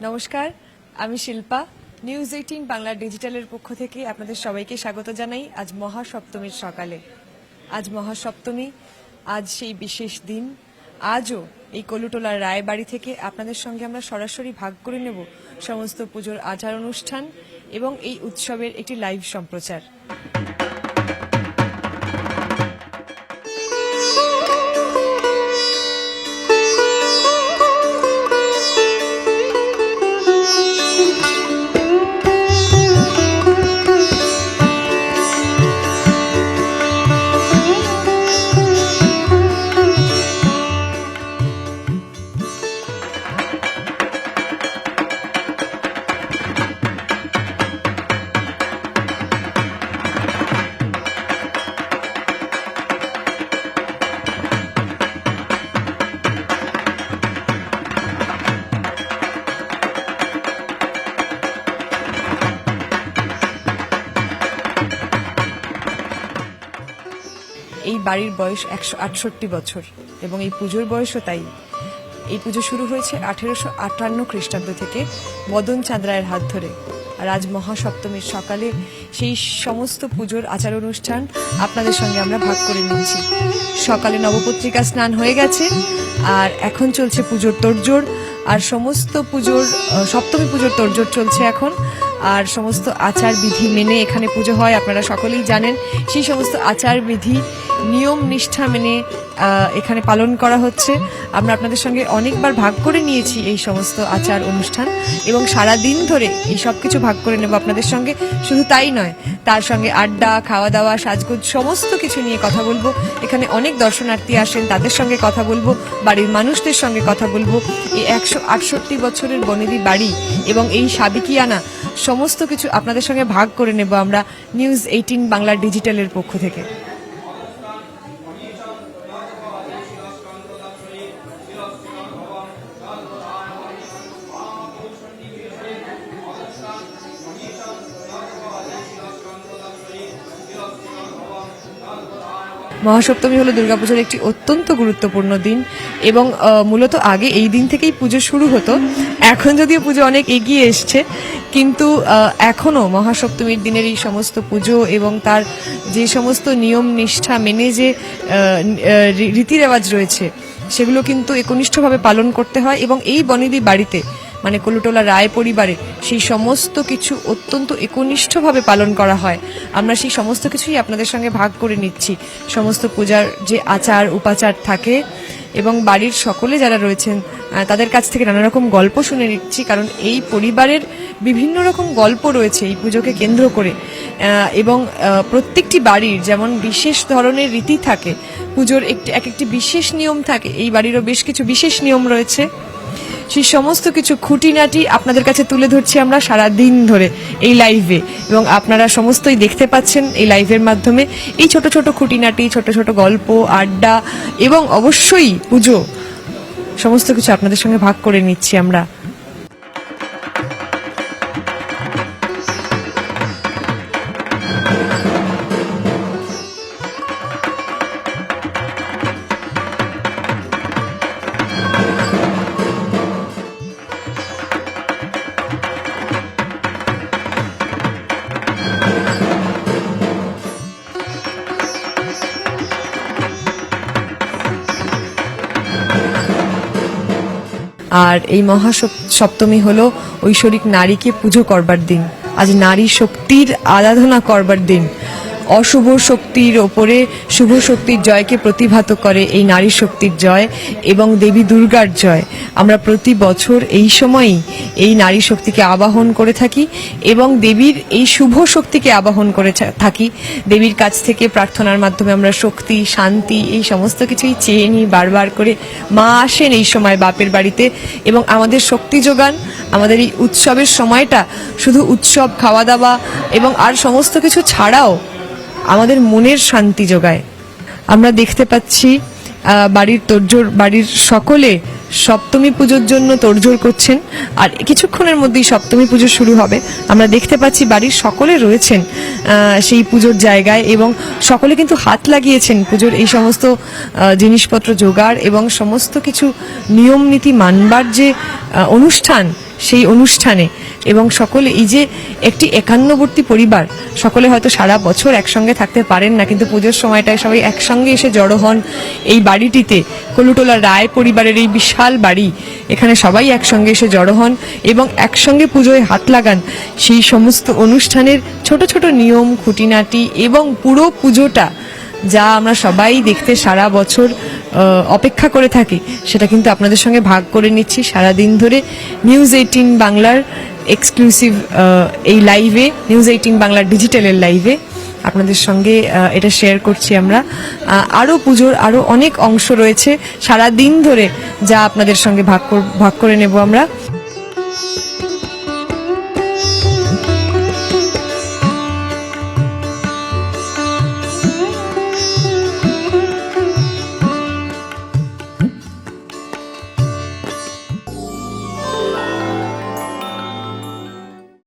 নমস্কার, আমি Shilpa. News eighteen Bangla ডিজিটালের পক্ষ থেকে আপনাদের সবাইকে স্বাগত জানাই আজ মহাসপ্তমীর সকালে। আজ মহাসপ্তমী, আজ সেই বিশেষ দিন। আজও এই কলুটোলার রায়বাড়ি থেকে আপনাদের সঙ্গে আমরা সরাসরি ভাগ করে নেব সমস্ত পুজোর আচার অনুষ্ঠান এবং এই উৎসবের একটি লাইভ সম্প্রচার। এই বাড়ির বয়স একশো আটষট্টি বছর এবং এই পুজোর বয়সও তাই। এই পুজো শুরু হয়েছে আঠেরোশো আটান্ন খ্রিস্টাব্দ থেকে মদন চাঁদ রায়ের হাত ধরে। আর আজ মহাসপ্তমীর সকালে সেই সমস্ত পুজোর আচার অনুষ্ঠান আপনাদের সঙ্গে আমরা ভাগ করে নিচ্ছি সকালে নবপত্রিকা স্নান হয়ে গেছে, আর এখন চলছে পুজোর তোড়জোড়, আর সমস্ত পুজোর সপ্তমী পুজোর তোড়জোড় চলছে এখন। আর সমস্ত আচার বিধি মেনে এখানে পুজো হয়, আপনারা সকলেই জানেন। সেই সমস্ত আচার বিধি নিয়ম নিষ্ঠা মেনে এখানে পালন করা হচ্ছে। আমরা আপনাদের সঙ্গে অনেকবার ভাগ করে নিয়েছি এই সমস্ত আচার অনুষ্ঠান এবং সারা দিন ধরে এই সব কিছু ভাগ করে নেব আপনাদের সঙ্গে। শুধু তাই নয়, তার সঙ্গে আড্ডা খাওয়া দাওয়া সাজগোজ, সমস্ত কিছু নিয়ে কথা বলব। এখানে অনেক দর্শনার্থী আসেন, তাদের সঙ্গে কথা বলব, বাড়ির মানুষদের সঙ্গে কথা বলব। এই একশো আটষট্টি বছরের বনেদি বাড়ি এবং এই সাবিকিয়ানা সমস্ত কিছু আপনাদের সঙ্গে ভাগ করে নেব আমরা নিউজ এইটিন বাংলা ডিজিটালের পক্ষ থেকে। মহাসপ্তমী হলো দুর্গাপুজোর একটি অত্যন্ত গুরুত্বপূর্ণ দিন এবং মূলত আগে এই দিন থেকেই পুজো শুরু হতো। এখন যদিও পুজো অনেক এগিয়ে এসছে কিন্তু এখনও মহাসপ্তমীর দিনের এই সমস্ত পুজো এবং তার যে সমস্ত নিয়ম নিষ্ঠা মেনে যে আহ, আহ, রী- রীতিরেওয়াজ রয়েছে সেগুলো কিন্তু একনিষ্ঠভাবে পালন করতে হয় এবং এই বনেদি বাড়িতে মানে কলুটোলা রায় পরিবারে সেই সমস্ত কিছু অত্যন্ত একনিষ্ঠভাবে পালন করা হয়। আমরা সেই সমস্ত কিছুই আপনাদের সঙ্গে ভাগ করে নিচ্ছি। সমস্ত পূজার যে আচার, উপাচার থাকে এবং বাড়ির সকলে যারা রয়েছেন তাদের কাছ থেকে নানা রকম গল্প শুনে নিচ্ছি, কারণ এই পরিবারের বিভিন্ন রকম গল্প রয়েছে এই পুজোকে কেন্দ্র করে। এবং প্রত্যেকটি বাড়ির যেমন বিশেষ ধরনের রীতি থাকে, পুজোর একটি, এক একটি বিশেষ নিয়ম থাকে, এই বাড়িরও বেশ কিছু বিশেষ নিয়ম রয়েছে। সেই সমস্ত কিছু খুঁটিনাটি আপনাদের কাছে তুলে ধরছি আমরা সারা দিন ধরে এই লাইভে এবং আপনারা সমস্তই দেখতে পাচ্ছেন এই লাইভের মাধ্যমে এই ছোট ছোট খুঁটিনাটি, ছোট ছোট গল্প, আড্ডা এবং অবশ্যই পুজো। সমস্ত কিছু আপনাদের সঙ্গে ভাগ করে নিচ্ছি আমরা। আর এই মহা সপ্তমী হলো ঐশ্বরিক নারীকে পুজো করবার দিন। আজ নারী শক্তির আরাধনা করবার দিন। অশুভ শক্তির ওপরে শুভ শক্তির জয়কে প্রতিভাত করে এই নারী শক্তির জয় এবং দেবী দুর্গার জয়। আমরা প্রতি বছর এই সময়ই এই নারী শক্তিকে আবাহন করে থাকি এবং দেবীর এই শুভ শক্তিকে আবাহন করে থাকি। দেবীর কাছ থেকে প্রার্থনার মাধ্যমে আমরা শক্তি, শান্তি এই সমস্ত কিছুই চেয়ে নিই বারবার করে মা আসেন এই সময় বাপের বাড়িতে এবং আমাদের শক্তি যোগান, আমাদের এই উৎসবের সময়টা শুধু উৎসব, খাওয়া দাওয়া এবং আর সমস্ত কিছু ছাড়াও আমাদের মনের শান্তি যোগায়। আমরা দেখতে পাচ্ছি বাড়ির তোড়জোড়, বাড়ির সকলে সপ্তমী পুজোর জন্য তোড়জোড় করছেন। আর কিছুক্ষণের মধ্যেই সপ্তমী পুজো শুরু হবে। আমরা দেখতে পাচ্ছি বাড়ির সকলে রয়েছেন সেই পুজোর জায়গায় এবং সকলে কিন্তু হাত লাগিয়েছেন পুজোর এই সমস্ত জিনিসপত্র জোগাড় এবং সমস্ত কিছু নিয়ম নীতি মানবার যে অনুষ্ঠান সেই অনুষ্ঠানে এবং সকলে, এই যে একটি একান্নবর্তী পরিবার, সকলে হয়তো সারা বছর একসঙ্গে থাকতে পারেন না, কিন্তু পুজোর সময়টায় সবাই একসঙ্গে এসে জড়ো হন এই বাড়িটিতে। কলুটোলা রায় পরিবারের এই বিশাল বাড়ি, এখানে সবাই একসঙ্গে এসে জড়ো হন এবং একসঙ্গে পুজোয় হাত লাগান। সেই সমস্ত অনুষ্ঠানের ছোট ছোট নিয়ম, খুঁটিনাটি এবং পুরো পুজোটা যা আমরা সবাই দেখতে সারা বছর অপেক্ষা করে থাকি, সেটা কিন্তু আপনাদের সঙ্গে ভাগ করে নিচ্ছি। সারা দিন ধরে নিউজ এইটিন বাংলার এক্সক্লুসিভ এই লাইভে নিউজ এইটিন বাংলার ডিজিটালের লাইভে আপনাদের সঙ্গে এটা শেয়ার করছি আমরা। আরও পুজোর আরও অনেক অংশ রয়েছে। সারা দিন ধরে যা আপনাদের সঙ্গে ভাগ ভাগ করে নেব আমরা।